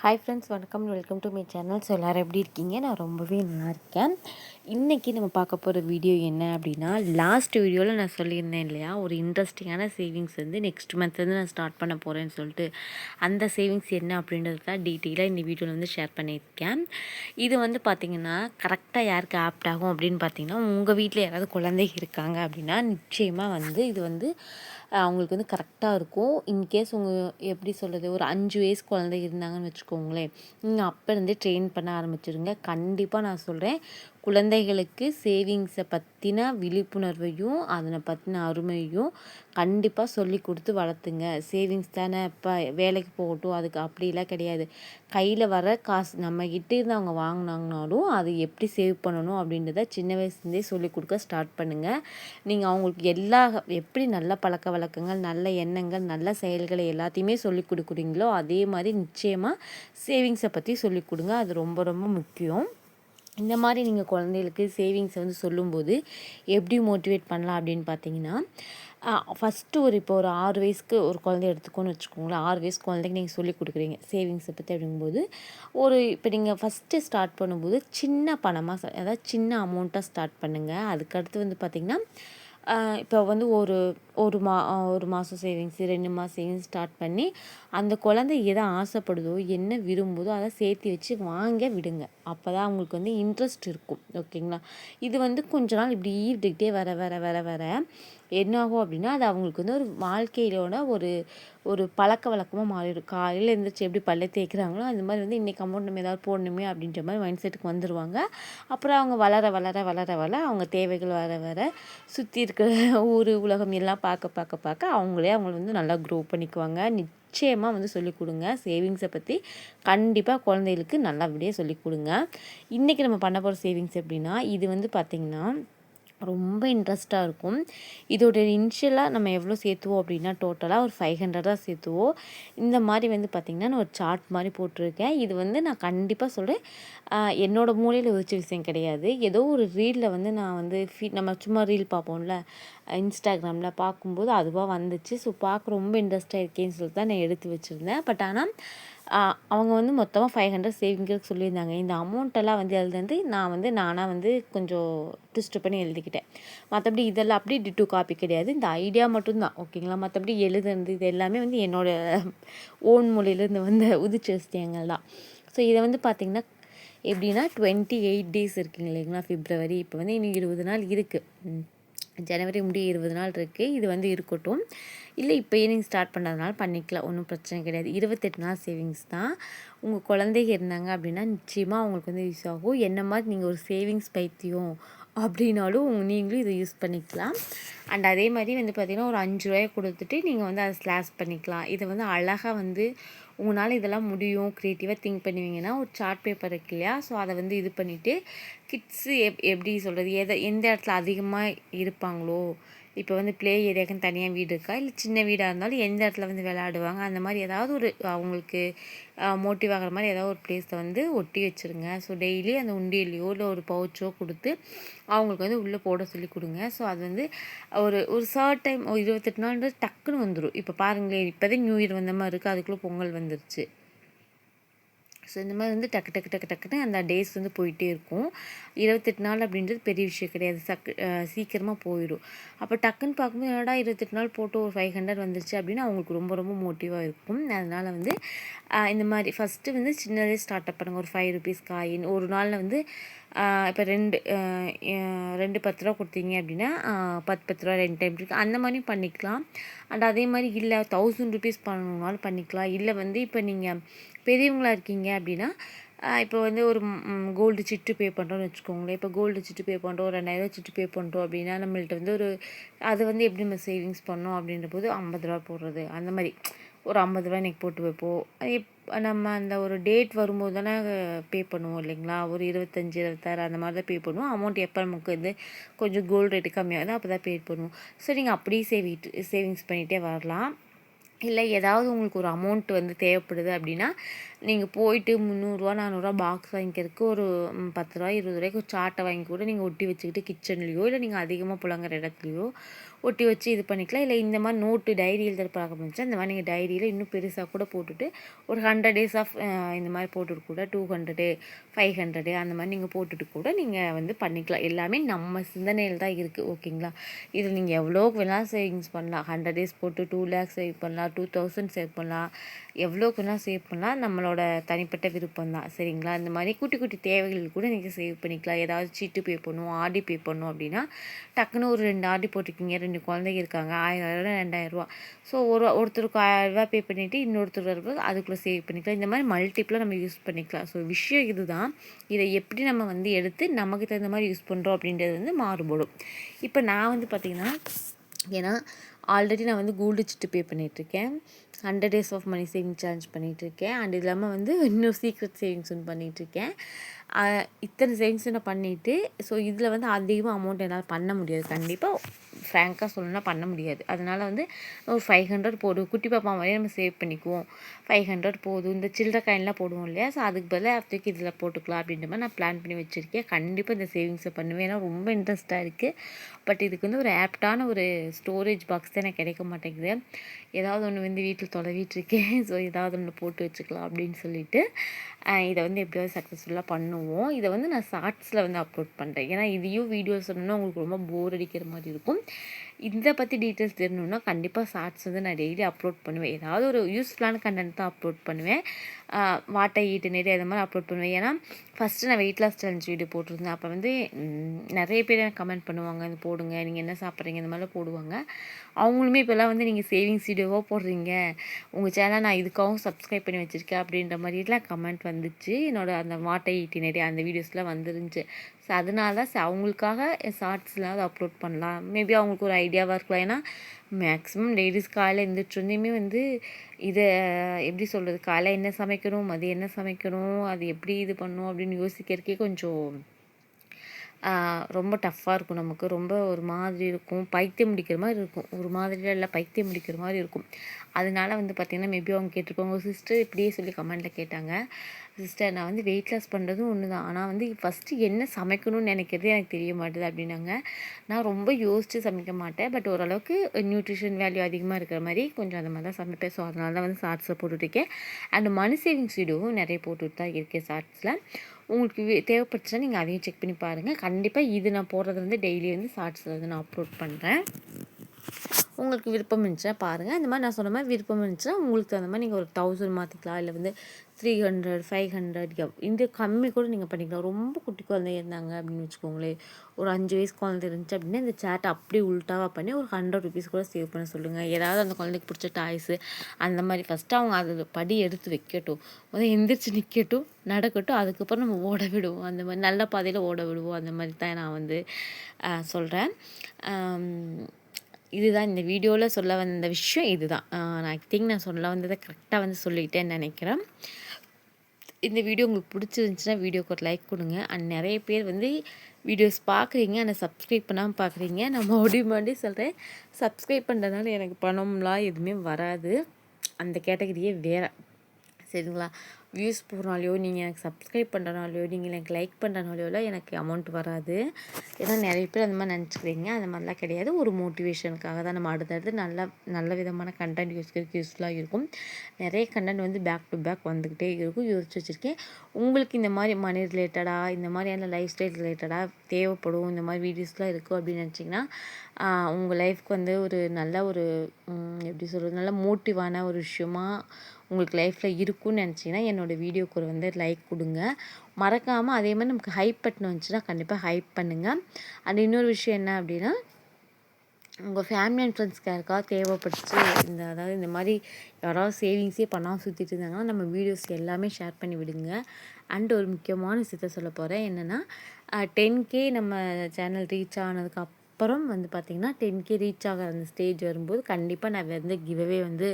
Hi friends வணக்கம். Welcome to my channel so எல்லோரும் எப்படி இருக்கீங்க? நான் ரொம்பவே நல்லா இருக்கேன். இன்றைக்கி நம்ம பார்க்க போகிற வீடியோ என்ன அப்படின்னா லாஸ்ட் வீடியோவில் நான் சொல்லியிருந்தேன் இல்லையா ஒரு இன்ட்ரெஸ்டிங்கான சேவிங்ஸ் வந்து நெக்ஸ்ட் மந்த்லேருந்து நான் ஸ்டார்ட் பண்ண போகிறேன்னு சொல்லிட்டு. அந்த சேவிங்ஸ் என்ன அப்படின்றது தான் டீட்டெயிலாக இந்த வீடியோவில் வந்து ஷேர் பண்ணியிருக்கேன். இது வந்து பார்த்திங்கன்னா கரெக்டாக யாருக்கு ஆப்ட் ஆகும் அப்படின்னு பார்த்தீங்கன்னா உங்கள் வீட்டில் யாராவது குழந்தை இருக்காங்க அப்படின்னா நிச்சயமாக வந்து இது வந்து அவங்களுக்கு வந்து கரெக்டாக இருக்கும். இன்கேஸ் உங்கள் எப்படி சொல்கிறது ஒரு அஞ்சு வயசு குழந்தை இருந்தாங்கன்னு வச்சுக்கோங்க வச்சுக்கோங்களேன். நீங்கள் அப்போ இருந்தே ட்ரெயின் பண்ண ஆரம்பிச்சிடுங்க கண்டிப்பாக நான் சொல்கிறேன் குழந்தைகளுக்கு சேவிங்ஸை பற்றின விழிப்புணர்வையும் அதனை பற்றின அருமையும் கண்டிப்பாக சொல்லி கொடுத்து வளர்த்துங்க. சேவிங்ஸ் தானே இப்போ வேலைக்கு போகட்டும் அதுக்கு அப்படிலாம் கிடையாது. கையில் வர காசு நம்மக்கிட்ட இருந்து அவங்க வாங்கினாங்கனாலும் அது எப்படி சேவ் பண்ணணும் அப்படின்றத சின்ன வயசுலேருந்தே சொல்லிக் கொடுக்க ஸ்டார்ட் பண்ணுங்கள் நீங்கள் அவங்களுக்கு எல்லா எப்படி நல்ல பழக்க வழக்கங்கள் நல்ல எண்ணங்கள் நல்ல செயல்களை எல்லாத்தையுமே சொல்லிக் கொடுக்குறீங்களோ அதே மாதிரி நிச்சயமாக சேவிங்ஸை பற்றி சொல்லிக் கொடுங்க. அது ரொம்ப ரொம்ப முக்கியம். இந்த மாதிரி நீங்கள் குழந்தைகளுக்கு சேவிங்ஸை வந்து சொல்லும்போது எப்படி மோட்டிவேட் பண்ணலாம் அப்படின்னு பார்த்தீங்கன்னா ஃபஸ்ட்டு ஒரு இப்போ ஒரு ஆறு வயசுக்கு ஒரு குழந்தை எடுத்துக்கோன்னு வச்சுக்கோங்களேன். ஆறு வயசு குழந்தைக்கு நீங்கள் சொல்லிக் கொடுக்குறீங்க சேவிங்ஸை பற்றி அப்படிங்கும்போது. ஒரு இப்போ நீங்கள் ஃபஸ்ட்டு ஸ்டார்ட் பண்ணும்போது சின்ன பணமாக அதாவது சின்ன அமௌண்ட்டாக ஸ்டார்ட் பண்ணுங்கள் அதுக்கடுத்து வந்து பார்த்திங்கன்னா இப்போ வந்து ஒரு ஒரு மா ஒரு மாதம் சேவிங்ஸு ரெண்டு மாதம் சேவிங்ஸ் ஸ்டார்ட் பண்ணி அந்த குழந்தை எதை ஆசைப்படுதோ என்ன விரும்புதோ அதை சேர்த்து வச்சு வாங்க விடுங்க. அப்போ தான் அவங்களுக்கு வந்து இன்ட்ரெஸ்ட் இருக்கும். ஓகேங்களா இது வந்து கொஞ்ச நாள் இப்படி விட்டுக்கிட்டே வர வர வர வர என்னாகும் அப்படின்னா அது அவங்களுக்கு வந்து ஒரு வாழ்க்கையிலோட ஒரு ஒரு பழக்க வழக்கமாக மாறிடும். காலையில் எழுந்திரிச்சு எப்படி பல்ல தேய்க்கிறாங்களோ அந்த மாதிரி வந்து இன்றைக்கி அமௌண்ட் நம்ம ஏதாவது போடணுமே அப்படின்ற மாதிரி மைண்ட் செட்டுக்கு வந்துடுவாங்க அப்புறம் அவங்க வளர வளர வளர வளர அவங்க தேவைகள் வர வர சுற்றி இருக்கிற ஊர் உலகம் எல்லாம் பார்க்க பார்க்க பார்க்க அவங்களே அவங்கள வந்து நல்லா க்ரோ பண்ணிக்குவாங்க. நிச்சயமாக வந்து சொல்லிக் கொடுங்க. சேவிங்ஸை பற்றி கண்டிப்பாக குழந்தைகளுக்கு நல்லபடியாக சொல்லிக் கொடுங்க. இன்றைக்கி நம்ம பண்ண போகிற சேவிங்ஸ் எப்படின்னா இது வந்து பார்த்திங்கன்னா ரொம்ப இன்ட்ரெஸ்ட்டாக இருக்கும். இதோட இன்ஷியலாக நம்ம எவ்வளோ சேர்த்துவோம் அப்படின்னா டோட்டலாக ஒரு ஃபைவ் ஹண்ட்ரட் தான் சேர்த்துவோம். இந்த மாதிரி வந்து பார்த்திங்கன்னா நான் ஒரு சார்ட் மாதிரி போட்டிருக்கேன். இது வந்து நான் கண்டிப்பாக சொல்கிறேன் என்னோடய மூலையில் வச்ச விஷயம் கிடையாது. ஏதோ ஒரு ரீலில் வந்து நான் வந்து ஃபீ நம்ம சும்மா ரீல் பார்ப்போம்ல இன்ஸ்டாகிராமில் பார்க்கும்போது அதுவாக வந்துச்சு. ஸோ பார்க்க ரொம்ப இன்ட்ரெஸ்ட்டாக இருக்கேன்னு சொல்லிட்டு தான் நான் எடுத்து வச்சுருந்தேன். பட் ஆனால் அவங்க வந்து மொத்தமாக ஃபைவ் ஹண்ட்ரட் சேவிங்கிறதுக்கு சொல்லியிருந்தாங்க. இந்த அமௌண்ட்டெல்லாம் வந்து எழுதுந்து நான் வந்து நானாக வந்து கொஞ்சம் ட்விஸ்ட் பண்ணி எழுதிக்கிட்டேன் மற்றபடி இதெல்லாம் அப்படி டிட்டு காப்பி கிடையாது. இந்த ஐடியா மட்டும்தான். ஓகேங்களா மற்றபடி எழுதுறது இது எல்லாமே வந்து என்னோடய ஓன் மொழியிலேருந்து வந்த உதிச்ச விஷயங்கள் தான். ஸோ இதை வந்து பார்த்திங்கன்னா எப்படின்னா டுவெண்ட்டி எயிட் டேஸ் இருக்குங்க இல்லைங்களா ஃபிப்ரவரி இப்போ வந்து இன்னும் இருபது நாள் இருக்குது ஜனவரி முடிய இருபது நாள் இருக்குது இது வந்து இருக்கட்டும். இல்லை இப்போ நீங்கள் ஸ்டார்ட் பண்ணதுனால பண்ணிக்கலாம். ஒன்றும் பிரச்சனை கிடையாது. இருபத்தெட்டு நாள் சேவிங்ஸ் தான். உங்கள் குழந்தைங்க இருந்தாங்க அப்படின்னா நிச்சயமாக அவங்களுக்கு வந்து யூஸ் ஆகும். என்ன மாதிரி நீங்கள் ஒரு சேவிங்ஸ் பைத்தியம் அப்படின்னாலும் நீங்களும் இதை யூஸ் பண்ணிக்கலாம். அண்ட் அதே மாதிரி வந்து பார்த்திங்கன்னா ஒரு அஞ்சு ரூபாயை கொடுத்துட்டு நீங்கள் வந்து அதை ஸ்லாஷ் பண்ணிக்கலாம். இதை வந்து அழகாக வந்து உங்களால் இதெல்லாம் முடியும். க்ரியேட்டிவாக திங்க் பண்ணுவீங்கன்னா ஒரு சார்ட் பேப்பர் இருக்கு இல்லையா? ஸோ அதை வந்து இது பண்ணிவிட்டு கிட்ஸு எப் எப்படி சொல்கிறது எதை எந்த இடத்துல அதிகமாக இருப்பாங்களோ இப்போ வந்து ப்ளே ஏரியாவுக்குன்னு தனியாக வீடு இருக்கா? இல்லை சின்ன வீடாக இருந்தாலும் எந்த இடத்துல வந்து விளையாடுவாங்க? அந்த மாதிரி ஏதாவது ஒரு அவங்களுக்கு மோட்டிவ் ஆகிற மாதிரி ஏதாவது ஒரு பிளேஸை வந்து ஒட்டி வச்சுருங்க. ஸோ டெய்லி அந்த உண்டியலையோ இல்லை ஒரு பவுச்சோ கொடுத்து அவங்களுக்கு வந்து உள்ளே போட சொல்லி கொடுங்க. ஸோ அது வந்து ஒரு ஒரு ஷார்ட் டைம் ஒரு இருபத்தெட்டு நாள்ன்றது டக்குன்னு வந்துடும் இப்போ பாருங்களேன் இப்போதே நியூ இயர் வந்த மாதிரி இருக்குது அதுக்குள்ளே பொங்கல் வந்துருச்சு. ஸோ இந்த மாதிரி வந்து டக்கு டக்கு டக்கு டக்குன்னு அந்த டேஸ் வந்து போயிட்டே இருக்கும். இருபத்தெட்டு நாள் அப்படின்றது பெரிய விஷயம் கிடையாது. சக்கு சீக்கிரமாக போயிடும். அப்போ டக்குன்னு பார்க்கும்போது என்னடா இருபத்தெட்டு நாள் போட்டு ஒரு ஃபைவ் ஹண்ட்ரட் வந்துருச்சு அப்படின்னு அவங்களுக்கு ரொம்ப ரொம்ப மோட்டிவாக இருக்கும். அதனால் வந்து இந்த மாதிரி ஃபஸ்ட்டு வந்து சின்னதே ஸ்டார்ட் அப் பண்ணுங்கள் ஒரு ஃபைவ் ருபீஸ் காயின் ஒரு நாளில் வந்து இப்போ ரெண்டு ரெண்டு பத்து ரூபா கொடுத்தீங்க அப்படின்னா பத்து பத்து ரூபா ரெண்டு டைம் இருக்குது அந்த மாதிரியும் பண்ணிக்கலாம். அண்ட் அதே மாதிரி இல்லை தௌசண்ட் ருபீஸ் பண்ணணுனாலும் பண்ணிக்கலாம். இல்லை வந்து இப்போ நீங்கள் பெரியவங்களாக இருக்கீங்க அப்படின்னா இப்போ வந்து ஒரு கோல்டு சிட்டு பே பண்ணுறோன்னு வச்சுக்கோங்களேன். இப்போ கோல்டு சிட்டு பே பண்ணுறோம் ரெண்டாயிரம் சிட்டு பே பண்ணுறோம் அப்படின்னா நம்மள்ட்ட வந்து ஒரு அது வந்து எப்படி நம்ம சேவிங்ஸ் பண்ணோம் அப்படின்ற போது ஐம்பது ரூபா போடுறது. அந்த மாதிரி. ஒரு ஐம்பது ரூபா இன்றைக்கி போட்டு வைப்போம். நம்ம அந்த ஒரு டேட் வரும்போது தானே பே பண்ணுவோம் இல்லைங்களா? ஒரு இருபத்தஞ்சி இருபத்தாறு அந்த மாதிரி தான் பே பண்ணுவோம். அமௌண்ட் எப்போ நமக்கு வந்து கொஞ்சம் கோல்டு ரேட்டு கம்மியாகுதோ அப்போ தான் பே பண்ணுவோம். ஸோ நீங்கள் அப்படியே சேவிட்டு சேவிங்ஸ் பண்ணிகிட்டே வரலாம். இல்லை ஏதாவது உங்களுக்கு ஒரு அமௌண்ட் வந்து தேவைப்படுது அப்படின்னா நீங்கள் போயிட்டு முந்நூறுரூவா நானூறுரூவா பாக்ஸ் வாங்கிக்கிறதுக்கு ஒரு பத்து ரூபா இருபது ரூபாய்க்கு ஒரு சாட்டை வாங்கி கூட நீங்கள் ஒட்டி வச்சுக்கிட்டு கிச்சன்லேயோ இல்லை நீங்கள் அதிகமாக புழங்குற இடத்துலையோ ஒட்டி வச்சு இது பண்ணிக்கலாம். இல்லை இந்த மாதிரி நோட்டு டைரி எழுதுற பழக்கம் இருந்துச்சு அந்த மாதிரி நீங்கள் டைரியில் இன்னும் பெருசாக கூட போட்டுட்டு ஒரு ஹண்ட்ரட் டேஸ் ஆஃப் இந்த மாதிரி போட்டுட்டு கூட டூ ஹண்ட்ரடு ஃபைவ் ஹண்ட்ரடு அந்த மாதிரி நீங்கள் போட்டுட்டு கூட நீங்கள் வந்து பண்ணிக்கலாம். எல்லாமே நம்ம சிந்தனையில் தான் இருக்குது ஓகேங்களா? இதில் நீங்கள் எவ்வளோக்கு வேணால் சேவிங்ஸ் பண்ணலாம். ஹண்ட்ரட் டேஸ் போட்டு டூ லேக்ஸ் சேவ் பண்ணலாம் டூ தௌசண்ட் சேவ் பண்ணலாம். எவ்வளோக்கு வேணால் சேவ் பண்ணலாம். நம்மளோட தனிப்பட்ட விருப்பம் தான் சரிங்களா? இந்த மாதிரி குட்டி குட்டி தேவைகள் கூட நீங்கள் சேவ் பண்ணிக்கலாம். ஏதாவது சீட்டு பே பண்ணுவோம் ஆர்டி பே பண்ணுவோம் அப்படின்னா டக்குன்னு ஒரு ரெண்டு ஆர்டி போட்டிருக்கீங்க ரெண்டு குழந்தைங்க இருக்காங்க. ஆயிரம் ரெண்டாயிரரூவா ஸோ ஒரு ஒருத்தருக்கு ஆயிரரூபா பே பண்ணிவிட்டு இன்னொருத்தர் வரும்போது அதுக்குள்ளே சேவ் பண்ணிக்கலாம். இந்த மாதிரி மல்டிப்பிளாக நம்ம யூஸ் பண்ணிக்கலாம். ஸோ விஷயம் இதுதான். இதை எப்படி நம்ம வந்து எடுத்து நமக்கு தகுந்த மாதிரி யூஸ் பண்ணுறோம் அப்படின்றது வந்து மாறுபடும். இப்போ நான் வந்து பார்த்திங்கன்னா ஏன்னா ஆல்ரெடி நான் வந்து கோல்டு சிட்டு பே பண்ணிகிட்ருக்கேன் hundred days of money saving challenge பண்ணிகிட்ருக்கேன் அண்ட் இது இல்லாமல் வந்து இன்னும் சீக்ரெட் சேவிங்ஸ் ஒன்று பண்ணிகிட்ருக்கேன் இத்தனை சேவிங்ஸ் நான் பண்ணிவிட்டு ஸோ இதில் வந்து அதிகமாக அமௌண்ட் என்னால் பண்ண முடியாது. கண்டிப்பாக ஃப்ரேங்காக சொல்லணும்னா பண்ண முடியாது. அதனால் வந்து ஒரு ஃபைவ் ஹண்ட்ரட் போடுவோம் குட்டி பாப்பா மாதிரி நம்ம சேவ் பண்ணிக்குவோம். ஃபைவ் ஹண்ட்ரட் போதும். இந்த சில்லற காயின்லாம் போடுவோம் இல்லையா? ஸோ அதுக்கு பதிலாக தூக்கி இதில் போட்டுக்கலாம் அப்படின்ற மாதிரி நான் பிளான் பண்ணி வச்சுருக்கேன். கண்டிப்பாக இந்த சேவிங்ஸை பண்ணுவேன். ஏன்னா ரொம்ப இன்ட்ரெஸ்ட்டாக இருக்குது பட் இதுக்கு வந்து ஒரு ஆப்டான ஒரு ஸ்டோரேஜ் பாக்ஸ் தான் எனக்கு கிடைக்க மாட்டேங்குது. ஏதாவது ஒன்று வந்து வீட்டில் தொலைவிட்டுருக்கேன். ஸோ ஏதாவது ஒன்று போட்டு வச்சுக்கலாம் அப்படின்னு சொல்லிட்டு இதை வந்து எப்படியாவது சக்ஸஸ்ஃபுல்லாக பண்ணுவோம். இதை வந்து நான் ஷார்ட்ஸில் வந்து அப்லோட் பண்ணுறேன் ஏன்னா இதையும் வீடியோஸ் சொன்னோன்னா உங்களுக்கு ரொம்ப போர் அடிக்கிற மாதிரி இருக்கும். இதை பற்றி டீட்டெயில்ஸ் தெரியணுன்னா கண்டிப்பாக ஷார்ட்ஸ் வந்து நான் டெய்லி அப்லோட் பண்ணுவேன். ஏதாவது ஒரு யூஸ்ஃபுல்லான கண்டென்ட் தான் அப்லோட் பண்ணுவேன். வாட்டை ஈட்டு நெடி அது மாதிரி அப்லோட் பண்ணுவேன். ஏன்னா ஃபஸ்ட்டு நான் வெயிட் லாஸ் சேலஞ்ச் வீடியோ போட்டிருந்தேன். அப்போ வந்து நிறைய பேர் கமெண்ட் பண்ணுவாங்க இது போடுங்க நீங்கள் என்ன சாப்பிட்றீங்க? இந்த மாதிரிலாம் போடுவாங்க. அவங்களுமே இப்போல்லாம் வந்து நீங்கள் சேவிங்ஸ் வீடியோவாக போடுறீங்க. உங்கள் சேனல் நான் இதுக்காகவும் சப்ஸ்கிரைப் பண்ணி வச்சுருக்கேன் அப்படின்ற மாதிரிலாம் கமெண்ட் வந்துச்சு. என்னோடய அந்த வாட்டை ஈட்டி நிறைய அந்த வீடியோஸ்லாம் வந்துருந்துச்சு. ஸோ அதனால தான் அவங்களுக்காக ஷார்ட்ஸ்லாம் அதை அப்லோட் பண்ணலாம். மேபி அவங்களுக்கு ஒரு ஐடியாவாக இருக்கலாம். ஏன்னா மேக்ஸிமம் லேடிஸ் காலையில் எழுந்திரிச்சோன்னே வந்து இதை எப்படி சொல்கிறது காலை என்ன சமைக்கணும்? மதியம் என்ன சமைக்கணும்? அது எப்படி இது பண்ணணும் அப்படின்னு யோசிக்கிறதுக்கே கொஞ்சம் ரொம்ப டஃப்பாக இருக்கும் நமக்கு. ரொம்ப ஒரு மாதிரி இருக்கும். பைத்தியம் முடிக்கிற மாதிரி இருக்கும். ஒரு மாதிரிலாம் இல்லை பைத்தியம் முடிக்கிற மாதிரி இருக்கும். அதனால வந்து பார்த்திங்கன்னா மேபி அவங்க கேட்டிருப்பாங்க. சிஸ்டர் இப்படியே சொல்லி கமெண்ட்டில் கேட்டாங்க. சிஸ்டர் நான் வந்து வெயிட் லாஸ் பண்ணுறதும் ஒன்று தான் ஆனால் வந்து ஃபஸ்ட்டு என்ன சமைக்கணும்னு நினைக்கிறது எனக்கு தெரிய மாட்டேது அப்படின்னாங்க. நான் ரொம்ப யோசித்து சமைக்க மாட்டேன். பட் ஓரளவுக்கு நியூட்ரிஷன் வேல்யூ அதிகமாக இருக்கிற மாதிரி கொஞ்சம் அந்த மாதிரி தான் சமைப்பேன். ஸோ அதனால தான் வந்து ஷார்ட்ஸில் போட்டுட்ருக்கேன் அண்ட் மனு சேவிங்ஸ் வீடியோவும் நிறைய போட்டுட்டு தான் இருக்கேன் ஷார்ட்ஸில் உங்களுக்கு தேவைப்பட்டுச்சுன்னா நீங்கள் அதையும் செக் பண்ணி பாருங்கள் கண்டிப்பாக இது நான் போடுறது வந்து டெய்லி வந்து ஷார்ட்ஸில் வந்து நான் அப்லோட் பண்ணுறேன் உங்களுக்கு விருப்பம் இருந்துச்சுன்னா பாருங்கள் இந்த மாதிரி நான் சொன்ன மாதிரி விருப்பம் இருந்துச்சுன்னா உங்களுக்கு தகுந்த மாதிரி நீங்கள் ஒரு தௌசண்ட் மாற்றிக்கலாம் இல்லை வந்து த்ரீ ஹண்ட்ரட் ஃபைவ் ஹண்ட்ரட் இந்த கம்மி கூட நீங்கள் பண்ணிக்கலாம். ரொம்ப குட்டி குழந்தை இருந்தாங்க அப்படின்னு வச்சுக்கோங்களேன். ஒரு அஞ்சு வயசு குழந்தை இருந்துச்சு அப்படின்னா இந்த சேட்டை அப்படியே உள்ட்டாவாக பண்ணி ஒரு ஹண்ட்ரட் ருபீஸ் கூட சேவ் பண்ண சொல்லுங்கள் ஏதாவது அந்த குழந்தைக்கு பிடிச்ச டாய்ஸு அந்த மாதிரி ஃபஸ்ட்டு அவங்க அது படி எடுத்து வைக்கட்டும். முதல் எந்திரிச்சு நிற்கட்டும் நடக்கட்டும். அதுக்கப்புறம் நம்ம ஓட விடுவோம். அந்த மாதிரி நல்ல பாதையில் ஓட விடுவோம். அந்த மாதிரி தான் நான் வந்து சொல்கிறேன் இதுதான் இந்த வீடியோவில் சொல்ல வந்த விஷயம் இதுதான். நான் ஐ திங்க் நான் சொல்ல வந்ததை கரெக்டாக வந்து சொல்லிட்டேன்னு நினைக்கிறேன். இந்த வீடியோ உங்களுக்கு பிடிச்சிருந்துச்சுன்னா வீடியோக்கு ஒரு லைக் கொடுங்க. அண்ட் நிறைய பேர் வந்து வீடியோஸ் பார்க்குறீங்க ஆனால் சப்ஸ்கிரைப் பண்ணாமல் பார்க்குறீங்க நான் மறுபடியும் மறுபடியும் சொல்கிறேன் சப்ஸ்கிரைப் பண்ணுறதுனால எனக்கு பணம்லாம் எதுவுமே வராது. அந்த கேட்டகரியே வேறு. சரிங்களா? வியூஸ் போகிறனாலையோ நீங்கள் எனக்கு சப்ஸ்கிரைப் பண்ணுறனாலையோ நீங்கள் எனக்கு லைக் பண்ணுறனாலையோலாம் எனக்கு அமௌண்ட் வராது. ஏன்னா நிறைய பேர் அந்த மாதிரி நினச்சிக்கிறீங்க. அந்த மாதிரிலாம் கிடையாது. ஒரு மோட்டிவேஷனுக்காக தான் நம்ம அடுத்தடுத்து நல்ல நல்ல விதமான கண்டென்ட் யூஸ்க்கு யூஸ்ஃபுல்லாக இருக்கும். நிறைய கண்டென்ட் வந்து பேக் டு பேக் வந்துக்கிட்டே இருக்கும். யோசிச்சு வச்சுருக்கேன். உங்களுக்கு இந்த மாதிரி மணி ரிலேட்டடாக இந்த மாதிரியான லைஃப் ஸ்டைல் ரிலேட்டடாக தேவைப்படும் இந்த மாதிரி வீடியோஸ்லாம் இருக்கும் அப்படின்னு நினச்சிங்கன்னா உங்கள் லைஃப்க்கு வந்து ஒரு நல்ல ஒரு எப்படி சொல்கிறது நல்ல மோட்டிவான ஒரு விஷயமாக உங்களுக்கு லைஃப்பில் இருக்கும்னு நினச்சிங்கன்னா என்னோடய வீடியோக்கு ஒரு வந்து லைக் கொடுங்க. மறக்காமல் அதே மாதிரி நமக்கு ஹைப் பட்டன் வந்துச்சுன்னா கண்டிப்பாக ஹைப் பண்ணுங்கள் அண்ட் இன்னொரு விஷயம் என்ன அப்படின்னா உங்கள் ஃபேமிலி அண்ட் ஃப்ரெண்ட்ஸ்க்கு யாருக்காவது தேவைப்பட்டுச்சு இந்த அதாவது இந்த மாதிரி யாராவது சேவிங்ஸே பண்ணாமல் சுற்றிட்டு இருந்தாங்கன்னா நம்ம வீடியோஸ் எல்லாமே ஷேர் பண்ணி விடுங்க. அண்ட் ஒரு முக்கியமான விஷயத்த சொல்ல போகிறேன் என்னென்னா டென் கே நம்ம சேனல் ரீச் ஆனதுக்கு அப்புறம் வந்து பார்த்திங்கன்னா டென் கே ரீச் ஆகிற அந்த ஸ்டேஜ் வரும்போது கண்டிப்பாக நான் வந்து கிவ்அவே வந்து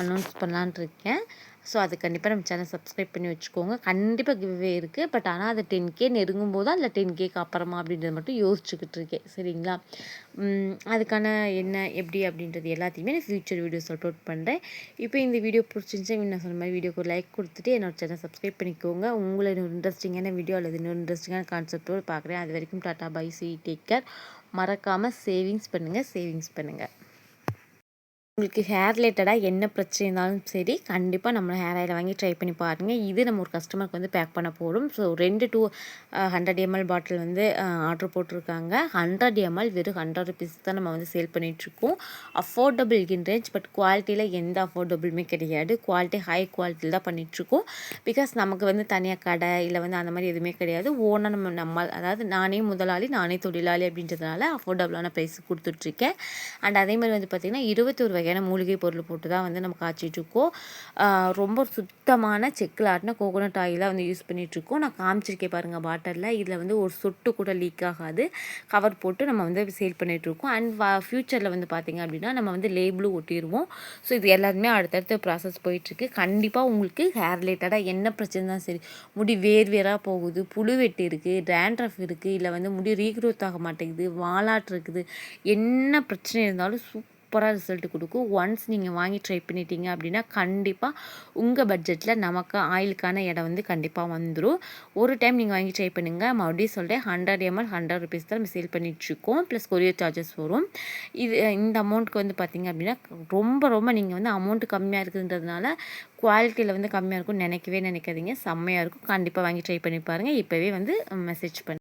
அனௌன்ஸ் பண்ணலான்ட்டு இருக்கேன். ஸோ அது கண்டிப்பாக நம்ம சேனல் சப்ஸ்கிரைப் பண்ணி வச்சுக்கோங்க. கண்டிப்பாக கிவ்வே இருக்குது பட் ஆனால் அது டென் கே நெருங்கும் போது அதில் டென் கேக்கு அப்புறமா அப்படின்றத மட்டும் யோசிச்சுக்கிட்டு இருக்கேன். சரிங்களா? அதுக்கான என்ன எப்படி அப்படின்றது எல்லாத்தையுமே நான் ஃப்யூச்சர் வீடியோஸ் அப்லோட் பண்ணுறேன் இப்போ இந்த வீடியோ பிடிச்சிருந்துச்சு நான் சொன்ன மாதிரி வீடியோக்கு லைக் கொடுத்துட்டு என்னோட சேனல் சப்ஸ்கிரைப் பண்ணிக்கோங்க. உங்களை இன்னொரு இன்ட்ரெஸ்டிங்கான வீடியோ அல்லது இன்னொரு இன்ட்ரெஸ்டிங்கான கான்செப்டோடு பார்க்குறேன் அது வரைக்கும் tata bye see take care. மறக்காமல் சேவிங்ஸ் பண்ணுங்கள் சேவிங்ஸ் பண்ணுங்கள் உங்களுக்கு ஹேர் ரிலேட்டடாக என்ன பிரச்சனை இருந்தாலும் சரி கண்டிப்பாக நம்ம ஹேர் ஆயில் வாங்கி ட்ரை பண்ணி பாருங்கள் இது நம்ம ஒரு கஸ்டமருக்கு வந்து பேக் பண்ண போகிறோம் ஸோ ரெண்டு டூ ஹண்ட்ரட் எம்எல் பாட்டில் வந்து ஆர்டர் போட்டிருக்காங்க. ஹண்ட்ரட் எம்எல் வெறும் ஹண்ட்ரட் ருபீஸ் தான் நம்ம வந்து சேல் பண்ணிகிட்ருக்கோம் அஃபோர்டபுள் இன் ரேஞ்ச் பட் குவாலிட்டியில் எந்த அஃபோர்டபுளுமே கிடையாது. குவாலிட்டி ஹை குவாலிட்டியில் தான் பண்ணிகிட்ருக்கோம் பிகாஸ் நமக்கு வந்து தனியாக கடை இல்லை வந்து அந்த மாதிரி எதுவுமே கிடையாது. ஓனாக நம்ம நம்ம அதாவது நானே முதலாளி நானே தொழிலாளி அப்படின்றதுனால அஃபோர்டபுளான ப்ரைஸ் கொடுத்துட்ருக்கேன் அண்ட் அதே மாதிரி வந்து பார்த்திங்கன்னா இருபத்தொரு வகையான மூலிகை பொருள் போட்டு தான் வந்து நம்ம காய்ச்சிட்ருக்கோம் ரொம்ப சுத்தமான செக்கில் ஆட்டின கோகோனட் ஆயிலாக வந்து யூஸ் பண்ணிகிட்ருக்கோம் நான் காமிச்சிருக்கேன் பாருங்கள் பாட்டிலில் இதில் வந்து ஒரு சொட்டு கூட லீக் ஆகாது. கவர் போட்டு நம்ம வந்து சேல் பண்ணிகிட்ருக்கோம் அண்ட் ஃப்யூச்சரில் வந்து பார்த்திங்க அப்படின்னா நம்ம வந்து லேபிளும் ஒட்டிடுவோம் ஸோ இது எல்லாருமே அடுத்தடுத்த ப்ராசஸ் போயிட்டுருக்கு. கண்டிப்பாக உங்களுக்கு ஹேர் ரிலேட்டடாக என்ன பிரச்சனை தான் சரி முடி வேர் வேராக போகுது புழு வெட்டு இருக்குது டேண்ட்ரஃப் இருக்குது இல்லை வந்து முடி ரீக்ரோத் ஆக மாட்டேங்குது வாலாட்டு இருக்குது என்ன பிரச்சனை இருந்தாலும் சூப் சூப்பராக ரிசல்ட் கொடுக்கும் ஒன்ஸ் நீங்கள் வாங்கி ட்ரை பண்ணிட்டீங்க அப்படின்னா கண்டிப்பாக உங்கள் பட்ஜெட்டில் நமக்கு ஆயிலுக்கான இடம் வந்து கண்டிப்பாக வந்துடும் ஒரு டைம் நீங்கள் வாங்கி ட்ரை பண்ணுங்கள் மறுபடியும் சொல்கிறேன் ஹண்ட்ரட் எம்எல் ஹண்ட்ரட் ருபீஸ் தான் நம்ம சேல் பண்ணிகிட்ருக்கோம் ப்ளஸ் கொரியர் சார்ஜஸ் வரும். இது இந்த அமௌண்ட்டுக்கு வந்து பார்த்திங்க அப்படின்னா ரொம்ப ரொம்ப நீங்கள் வந்து அமௌண்ட் கம்மியாக இருக்குதுன்றதுனால குவாலிட்டியில் வந்து கம்மியாக இருக்கும்னு நினைக்கவே நினைக்காதீங்க. செம்மையாக இருக்கும். கண்டிப்பாக வாங்கி ட்ரை பண்ணி பாருங்கள் இப்போவே வந்து மெசேஜ் பண்ணி